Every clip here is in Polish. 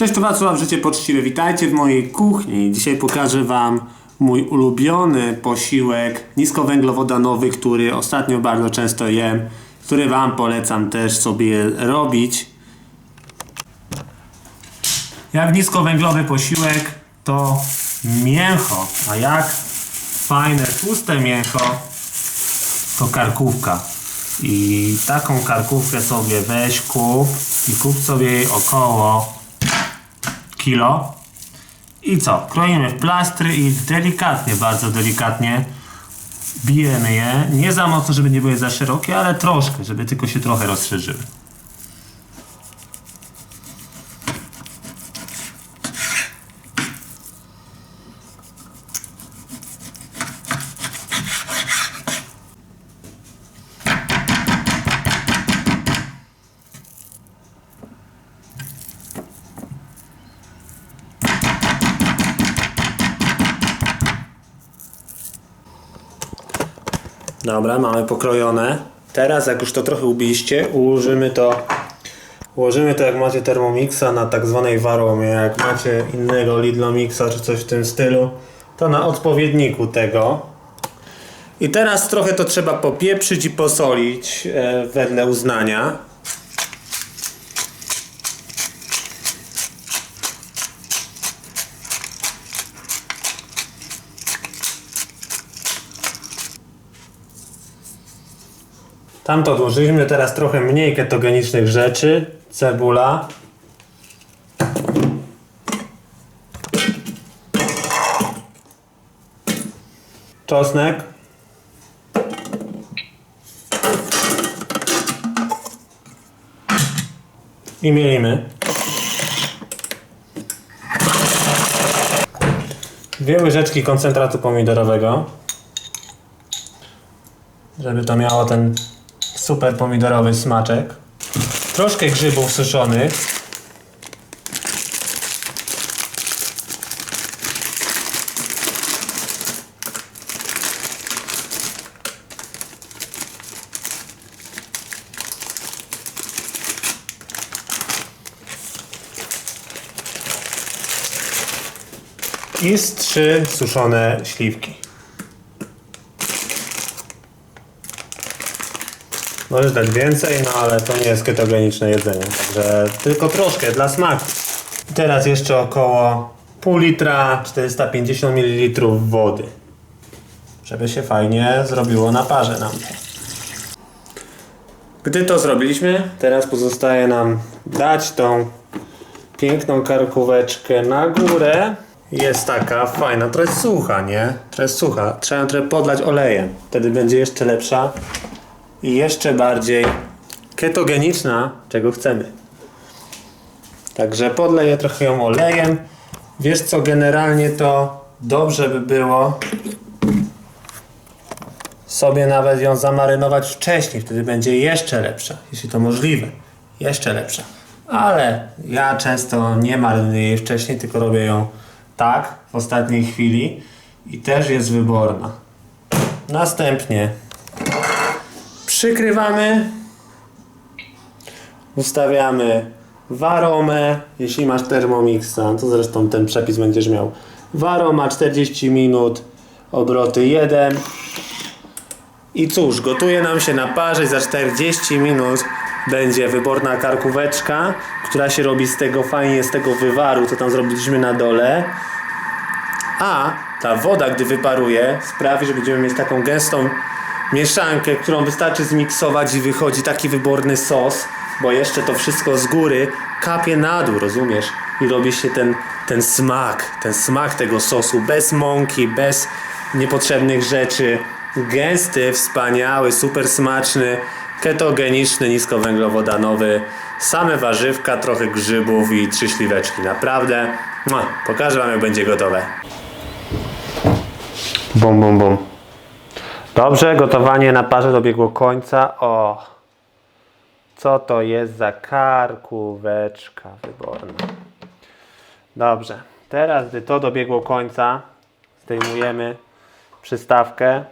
Cześć, to Wacław, życie poczciwe. Witajcie w mojej kuchni. Dzisiaj pokażę Wam mój ulubiony posiłek niskowęglowodanowy, który ostatnio bardzo często jem, który Wam polecam też sobie robić. Jak niskowęglowy posiłek to mięcho, a jak fajne, tłuste mięcho to karkówka. I taką karkówkę sobie weź kup i kup sobie jej około kilo. I co? Kroimy w plastry i delikatnie, bardzo delikatnie bijemy je. Nie za mocno, żeby nie były za szerokie, ale troszkę, żeby tylko się trochę rozszerzyły. Dobra, mamy pokrojone. Teraz jak już to trochę ubiliście, ułożymy to ułożymy to jak macie Thermomixa na tak zwanej waromie, jak macie innego Lidlomixa czy coś w tym stylu, to na odpowiedniku tego. I teraz trochę to trzeba popieprzyć i posolić e, wedle uznania. Tamto odłożyliśmy, teraz trochę mniej ketogenicznych rzeczy. Cebula. Czosnek. I mielimy. Dwie łyżeczki koncentratu pomidorowego żeby to miało ten super pomidorowy smaczek. Troszkę grzybów suszonych. I z trzy suszone śliwki. Możesz dać więcej, no ale to nie jest ketogeniczne jedzenie, także tylko troszkę dla smaku. Teraz jeszcze około pół litra, 450 ml wody. Żeby się fajnie zrobiło na parze nam. Gdy to zrobiliśmy, teraz pozostaje nam dać tą piękną karkóweczkę na górę. Jest taka fajna, trochę sucha, nie? Trochę sucha. Trzeba ją trochę podlać olejem. Wtedy będzie jeszcze lepsza i jeszcze bardziej ketogeniczna, czego chcemy. Także podleję trochę ją olejem. Wiesz co, generalnie to dobrze by było sobie nawet ją zamarynować wcześniej, wtedy będzie jeszcze lepsza, jeśli to możliwe. Jeszcze lepsza. Ale ja często nie marynuję jej wcześniej, tylko robię ją tak w ostatniej chwili i też jest wyborna. Następnie przykrywamy, ustawiamy waromę, jeśli masz Thermomixa, to zresztą ten przepis będziesz miał. Waroma 40 minut, obroty 1. I cóż, gotuje nam się na parze za 40 minut będzie wyborna karkóweczka, która się robi z tego fajnie, z tego wywaru, co tam zrobiliśmy na dole. A ta woda, gdy wyparuje, sprawi, że będziemy mieć taką gęstą mieszankę, którą wystarczy zmiksować i wychodzi taki wyborny sos, bo jeszcze to wszystko z góry kapie na dół, rozumiesz? I robi się ten, ten smak, ten smak tego sosu, bez mąki, bez niepotrzebnych rzeczy. Gęsty, wspaniały, super smaczny, ketogeniczny, niskowęglowodanowy. Same warzywka, trochę grzybów i trzy śliweczki. Naprawdę, mua, pokażę wam jak będzie gotowe. Bum, bum, bum. Dobrze, gotowanie na parze dobiegło końca. O, co to jest za karkóweczka wyborna. Dobrze, teraz gdy to dobiegło końca, zdejmujemy przystawkę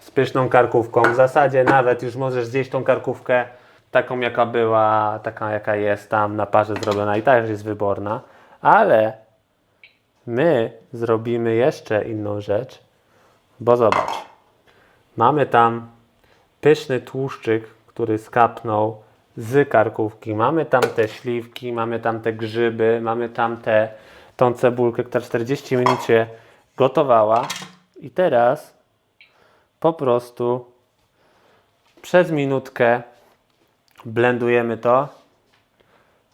z pyszną karkówką. W zasadzie nawet już możesz zjeść tą karkówkę taką jaka była, taka jaka jest tam na parze zrobiona i też jest wyborna, ale my zrobimy jeszcze inną rzecz, bo zobacz, mamy tam pyszny tłuszczyk, który skapnął z karkówki, mamy tam te śliwki, mamy tam te grzyby, mamy tam te, tą cebulkę, która 40 minut się gotowała. I teraz po prostu przez minutkę blendujemy to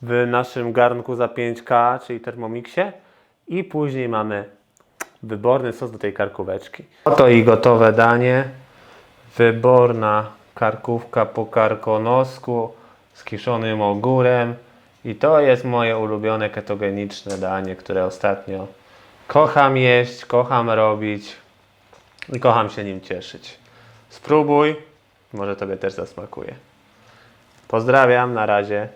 w naszym garnku za 5K, czyli Thermomixie i później mamy wyborny sos do tej karkóweczki. Oto i gotowe danie. Wyborna karkówka po karkonosku z kiszonym ogórem. I to jest moje ulubione ketogeniczne danie, które ostatnio kocham jeść, kocham robić i kocham się nim cieszyć. Spróbuj, może Tobie też zasmakuje. Pozdrawiam, na razie.